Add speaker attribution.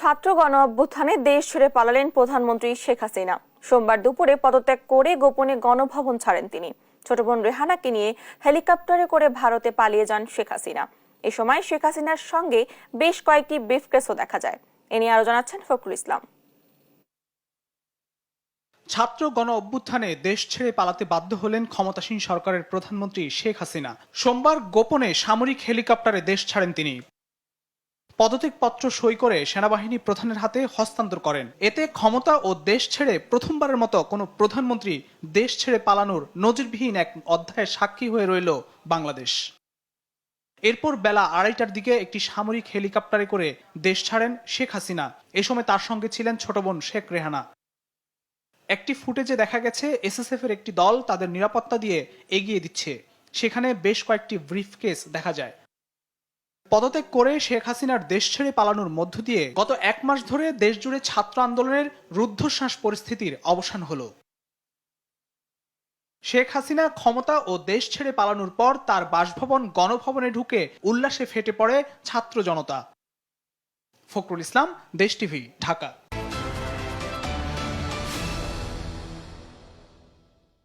Speaker 1: ছাত্র গণ অভ্যুত্থানে দেশ ছেড়ে পালালেন প্রধানমন্ত্রী শেখ হাসিনা। সোমবার দুপুরে পদত্যাগ করে গোপনে গণভবন ছাড়েন তিনি। ছোট বোন রেহানাকে নিয়ে হেলিকপ্টারে করে ভারতে পালিয়ে যান শেখ হাসিনা। এ সময় শেখ হাসিনার সঙ্গে বেশ কয়েকটি ব্রিফকেসও দেখা যায়। এ নিয়ে আরও জানাচ্ছেন ফখরুল ইসলাম।
Speaker 2: ছাত্র গণ অভ্যুত্থানে দেশ ছেড়ে পালাতে বাধ্য হলেন ক্ষমতাসীন সরকারের প্রধানমন্ত্রী শেখ হাসিনা। সোমবার গোপনে সামরিক হেলিকপ্টারে দেশ ছাড়েন তিনি। পদত্যাগপত্র সই করে সেনাবাহিনী প্রধানের হাতে হস্তান্তর করেন। এতে ক্ষমতা ও দেশ ছেড়ে প্রথমবারের মতো কোনো প্রধানমন্ত্রী দেশ ছেড়ে পালানোর নজিরবিহীন এক অধ্যায়ের সাক্ষী হয়ে রইল বাংলাদেশ। এরপর বেলা আড়াইটার দিকে একটি সামরিক হেলিকপ্টারে করে দেশ ছাড়েন শেখ হাসিনা। এ সময় তার সঙ্গে ছিলেন ছোট বোন শেখ রেহানা। একটি ফুটেজে দেখা গেছে, এসএসএফ এর একটি দল তাদের নিরাপত্তা দিয়ে এগিয়ে দিচ্ছে। সেখানে বেশ কয়েকটি ব্রিফকেস দেখা যায়। পদত্যাগ করে শেখ হাসিনার দেশ ছেড়ে পালানোর মধ্য দিয়ে গত এক মাস ধরে দেশজুড়ে ছাত্র আন্দোলনের রুদ্ধশ্বাস পরিস্থিতির অবসান হলো। শেখ হাসিনা ক্ষমতা ও দেশ ছেড়ে পালানোর পর তার বাসভবন গণভবনে ঢুকে উল্লাসে ফেটে পড়ে ছাত্র জনতা। ফখরুল ইসলাম, দেশ টিভি, ঢাকা।